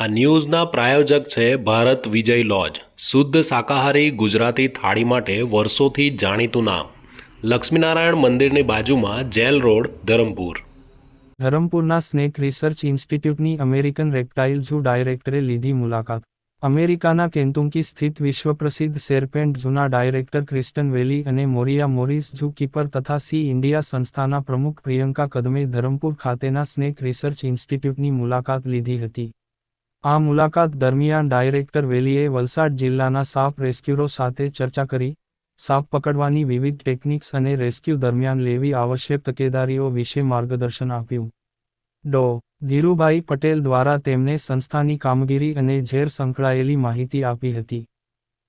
આ ન્યૂઝના પ્રાયોજક છે ભારત વિજય લોજ. શુદ્ધ શાકાહારી ગુજરાતી થાળી માટે વર્ષોથી જાણીતું નામ. લક્ષ્મીનારાયણ મંદિરની બાજુમાં જેલ રોડ, ધરમપુર. ધરમપુરના સ્નેક રિસર્ચ ઇન્સ્ટિટ્યૂટની અમેરિકન રેપ્ટાઇલ ઝૂ ડાયરેક્ટરે લીધી મુલાકાત. અમેરિકાના કેન્તુંકી સ્થિત વિશ્વપ્રસિદ્ધ સેરપેન્ટ ઝૂના ડાયરેક્ટર ક્રિસ્ટન વેલી અને મોરિયા મોરિસ ઝૂ કીપર તથા સી ઇન્ડિયા સંસ્થાના પ્રમુખ પ્રિયંકા કદમે ધરમપુર ખાતેના સ્નેક રિસર્ચ ઇન્સ્ટિટ્યૂટની મુલાકાત લીધી હતી. આ મુલાકાત દરમિયાન ડાયરેક્ટર વેલીએ વલસાડ જિલ્લાના સાપ રેસ્ક્યુરો સાથે ચર્ચા કરી, સાપ પકડવાની વિવિધ ટેકનિક્સ અને રેસ્ક્યુ દરમિયાન લેવી આવશ્યક તકેદારીઓ વિશે માર્ગદર્શન આપ્યું. ડો. ધીરુભાઈ પટેલ દ્વારા તેમને સંસ્થાની કામગીરી અને ઝેર સંકળાયેલી માહિતી આપી હતી.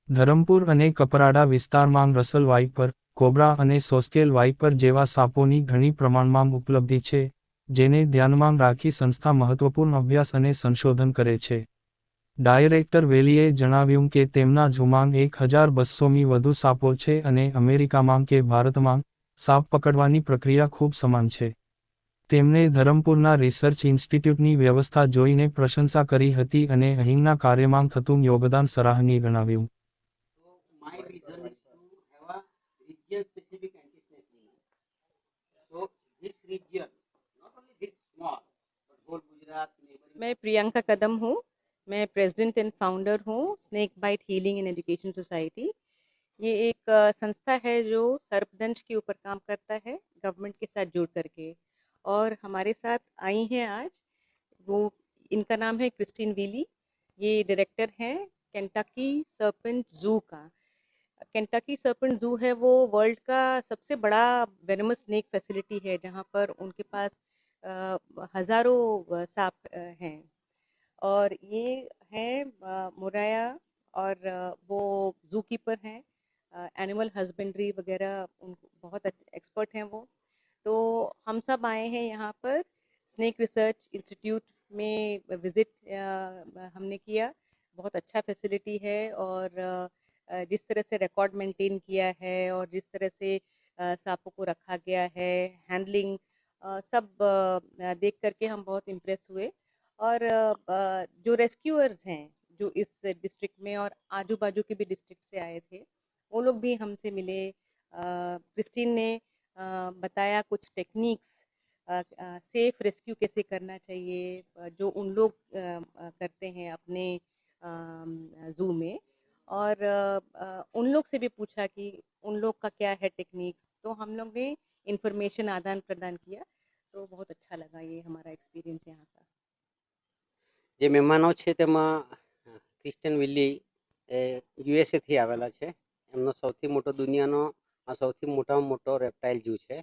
ધરમપુર અને કપરાડા વિસ્તારમાં રસલ વાઇપર, કોબ્રા અને સોસ્કેલ વાઇપર જેવા સાપોની ઘણી પ્રમાણમાં ઉપલબ્ધિ છે, જેને ધ્યાનમાં રાખી સંસ્થા મહત્વપૂર્ણ અભ્યાસ અને સંશોધન કરે છે. ડાયરેક્ટર વેલીએ જણાવ્યું કે તેમના ઝુમાંગ એક હજાર બસોમી વધુ સાપો છે અને અમેરિકામાં કે ભારતમાં સાપ પકડવાની પ્રક્રિયા ખૂબ સમાન છે. તેમણે ધરમપુરના રિસર્ચ ઇન્સ્ટિટ્યૂટની વ્યવસ્થા જોઈને પ્રશંસા કરી હતી અને અહીંના કાર્યમાં થતું યોગદાન સરાહનીય ગણાવ્યું So my vision is to have a region specific anti-snake venom. So this region, not only this small, but whole Gujarat, neighboring मैं प्रियंका कदम हूँ मैं प्रेसिडेंट एंड फाउंडर हूँ snake bite healing and education society ये एक अ, संस्था है जो सर्पदंश के ऊपर काम करता है गवर्नमेंट के साथ जुड़ करके और हमारे साथ आई हैं आज। वो, इनका नाम है क्रिस्टीन वीली। ये डायरेक्टर हैं केंटाकी सर्पेंट जू का। केंटाकी सर्पेंट जू है वो वर्ल्ड का सबसे बड़ा वेनमस स्नेक फैसिलिटी है, जहाँ पर उनके पास हज़ारों सांप हैं। और ये हैं मुराया और वो जू कीपर हैं एनिमल हस्बेंड्री वगैरह उन बहुत एक्सपर्ट हैं वो। तो हम सब आए हैं यहाँ पर स्नेक रिसर्च इंस्टीट्यूट में विज़िट हमने किया। बहुत अच्छा फैसिलिटी है और जिस तरह से रिकॉर्ड मेंटेन किया है और जिस तरह से सांपों को रखा गया है हैंडलिंग सब देख करके हम बहुत इम्प्रेस हुए। और जो रेस्क्यूअर्स हैं, जो इस डिस्ट्रिक्ट में और आजू बाजू के भी डिस्ट्रिक्ट से आए थे, वो लोग भी हमसे मिले। क्रिस्टीन ने बताया कुछ टेक्निक्स सेफ रेस्क्यू कैसे करना चाहिए अ, जो उन लोग अ, अ, करते हैं अपने ज़ू में और अ, अ, उन लोग से भी पूछा कि उन लोग का क्या है टेक्निक्स तो हम लोग ने इंफॉर्मेशन आदान प्रदान किया तो बहुत अच्छा लगा ये हमारा एक्सपीरियंस यहाँ का જે મહેમાનો છે તેમાં ક્રિસ્ટિયન વિલ્લી એ યુએસએથી આવેલા છે એમનો સૌથી મોટો દુનિયાનો આ સૌથી મોટામાં મોટો રેપ્ટાઇલ જૂ છે.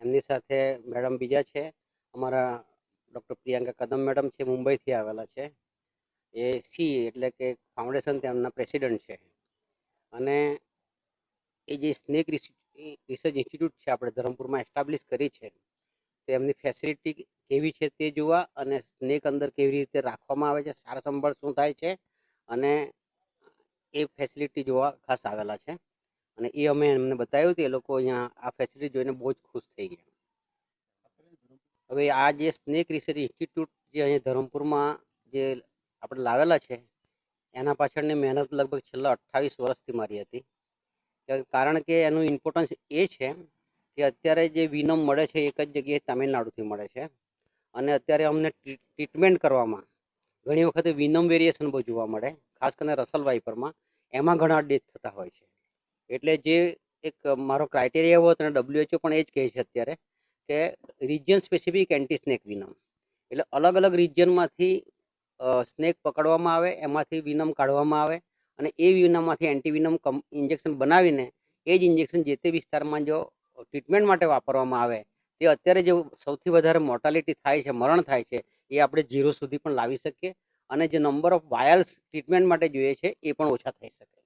એમની સાથે મેડમ બીજા છે. અમારા ડૉક્ટર પ્રિયંકા કદમ મેડમ છે, મુંબઈથી આવેલા છે. એ સી એટલે કે ફાઉન્ડેશન તેમના પ્રેસિડન્ટ છે. અને એ જે સ્નેક રિસર્ચ ઇન્સ્ટિટ્યૂટ છે આપણે ધરમપુરમાં એસ્ટાબ્લિશ કરી છે, તો એમની ફેસિલિટી કેવી છે તે જોવા અને સ્નેક અંદર કેવી રીતે રાખવામાં આવે છે, સાર સંભાળ શું થાય છે અને એ ફેસિલિટી જોવા ખાસ આવેલા છે. અને એ અમે એમને બતાવ્યું હતું, એ લોકો અહીંયા આ ફેસિલિટી જોઈને બહુ જ ખુશ થઈ ગયા. હવે આ જે સ્નેક રિસર્ચ ઇન્સ્ટિટ્યૂટ જે અહીંયા ધરમપુરમાં જે આપણે લાવેલા છે, એના પાછળની મહેનત લગભગ છેલ્લા અઠ્ઠાવીસ વર્ષથી મારી હતી. કારણ કે એનું ઇમ્પોર્ટન્સ એ છે કે અત્યારે જે વિનમ મળે છે, એક જ જગ્યાએ તામિલનાડુથી મળે છે. અને અત્યારે અમને ટ્રીટમેન્ટ કરવામાં ઘણી વખતે વિનમ વેરિએશન બહુ જોવા મળે, ખાસ કરીને રસલ વાઇપરમાં એમાં ઘણા ડેથ થતા હોય છે. એટલે જે એક મારો ક્રાઇટેરિયા હોય હતો અને ડબ્લ્યુએચઓ પણ એ જ કહે છે અત્યારે કે region specific anti snake venom એટલે અલગ અલગ રિજિયનમાંથી સ્નેક પકડવામાં આવે, એમાંથી વિનમ કાઢવામાં આવે અને એ વિનમમાંથી એન્ટી વિનમ ઇન્જેક્શન બનાવીને એ જ ઇન્જેક્શન જે તે વિસ્તારમાં જો ટ્રીટમેન્ટ માટે વાપરવામાં આવે, તે અત્યારે જે સૌથી વધારે મોર્ટાલિટી થાય છે, મરણ થાય છે, એ આપણે ઝીરો સુધી પણ લાવી શકીએ અને જે નંબર ઓફ વાયલ્સ ટ્રીટમેન્ટ માટે જોઈએ છે, એ પણ ઓછા થઈ શકે.